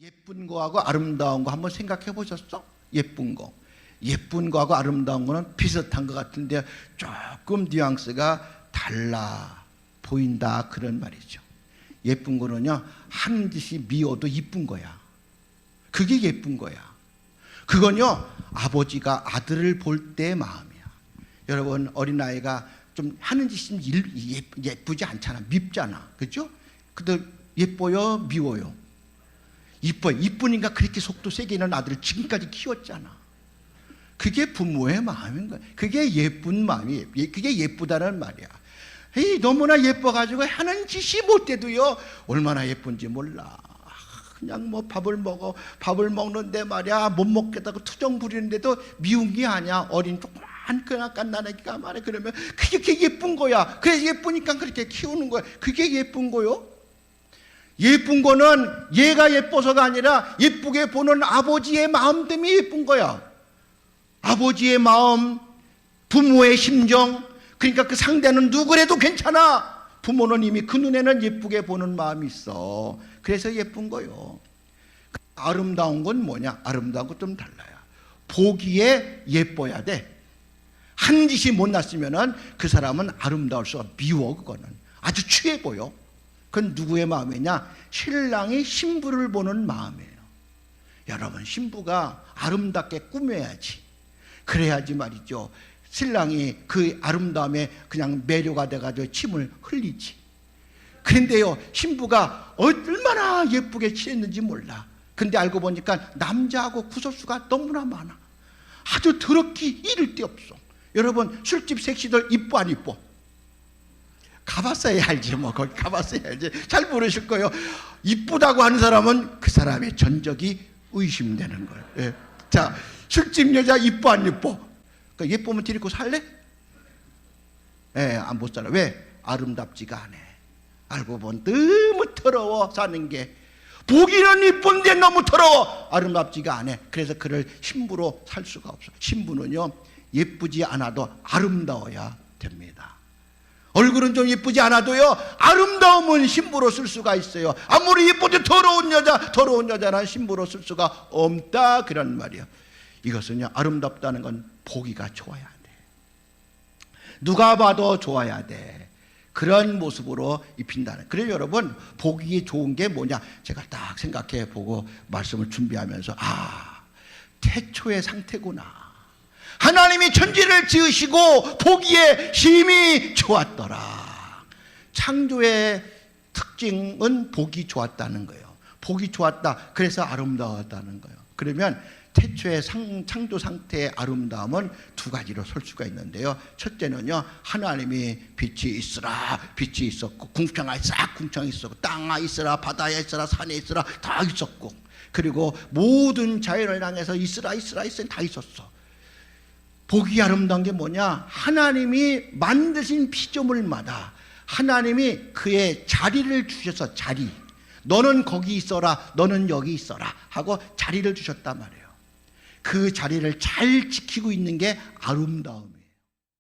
예쁜 거하고 아름다운 거 한번 생각해 보셨어? 예쁜 거. 예쁜 거하고 아름다운 거는 비슷한 것 같은데 조금 뉘앙스가 달라 보인다 그런 말이죠. 예쁜 거는요 하는 짓이 미워도 이쁜 거야. 그게 예쁜 거야. 그건요 아버지가 아들을 볼 때의 마음이야. 여러분 어린아이가 좀 하는 짓이 일- 예- 예쁘지 않잖아. 밉잖아. 그죠? 근데 예뻐요? 미워요? 이뻐 이쁘니까 그렇게 속도 세게 있는 아들을 지금까지 키웠잖아. 그게 부모의 마음인 거야. 그게 예쁜 마음이 예- 그게 예쁘다는 말이야. 에이 너무나 예뻐가지고 하는 짓이 못돼도요 얼마나 예쁜지 몰라. 그냥 뭐 밥을 먹어 밥을 먹는데 말이야 못 먹겠다고 투정 부리는데도 미운 게 아니야 어린 조그만 그냥 깐난애기가 말해 그러면 그게 그게 예쁜 거야. 그래서 예쁘니까 그렇게 키우는 거야. 그게 예쁜 거요. 예쁜 거는 얘가 예뻐서가 아니라 예쁘게 보는 아버지의 마음 때문에 예쁜 거야. 아버지의 마음, 부모의 심정, 그러니까 그 상대는 누구래도 괜찮아. 부모는 이미 그 눈에는 예쁘게 보는 마음이 있어. 그래서 예쁜 거요. 아름다운 건 뭐냐? 아름다운 건좀 달라요. 보기에 예뻐야 돼. 한 짓이 못났으면은 그 사람은 아름다울 수가 미워 그거는 아주 취해 보여. 그건 누구의 마음이냐? 신랑이 신부를 보는 마음이에요. 여러분 신부가 아름답게 꾸며야지. 그래야지 말이죠. 신랑이 그 아름다움에 그냥 매료가 돼가지고 침을 흘리지. 그런데요, 신부가 얼마나 예쁘게 취했는지 몰라. 근데 알고 보니까 남자하고 구설수가 너무나 많아. 아주 더럽기 이를 데 없어. 여러분, 술집 섹시들 이뻐 안 이뻐? 가봤어야 알지 뭐. 거기 가봤어야 알지. 잘 모르실 거예요. 이쁘다고 하는 사람은 그 사람의 전적이 의심되는 거예요. 예. 자 술집 여자 이뻐 안 이뻐? 그 예쁘면 데리고 살래? 예못 살아. 왜? 아름답지가 않아. 알고 보면 너무 더러워 사는 게. 보기는 이쁜데 너무 더러워. 아름답지가 않아. 그래서 그를 신부로 살 수가 없어. 신부는요 예쁘지 않아도 아름다워야 됩니다 얼굴은 좀 예쁘지 않아도요 아름다움은 신부로 쓸 수가 있어요. 아무리 예쁘도 더러운 여자 더러운 여자는 신부로 쓸 수가 없다. 그런 말이에요 이것은요 아름답다는 건 보기가 좋아야 돼. 누가 봐도 좋아야 돼. 그런 모습으로 입힌다는. 그래요 여러분 보기에 좋은 게 뭐냐? 제가 딱 생각해 보고 말씀을 준비하면서 아 태초의 상태구나 하나님이 천지를 지으시고 보기에 심히 좋았더라. 창조의 특징은 보기 좋았다는 거예요. 보기 좋았다. 그래서 아름다웠다는 거예요. 그러면 태초의 상, 창조 상태의 아름다움은 두 가지로 설 수가 있는데요. 첫째는요, 하나님이 빛이 있으라, 빛이 있었고, 궁창아 싹 궁창이 있었고, 땅아 있으라, 바다에 있으라, 산에 있으라, 다 있었고, 그리고 모든 자연을 향해서 있으라, 있으라, 있으라, 다 있었어. 보기 아름다운 게 뭐냐? 하나님이 만드신 피조물마다 하나님이 그의 자리를 주셔서 자리. 너는 거기 있어라, 너는 여기 있어라 하고 자리를 주셨단 말이에요. 그 자리를 잘 지키고 있는 게 아름다움이에요.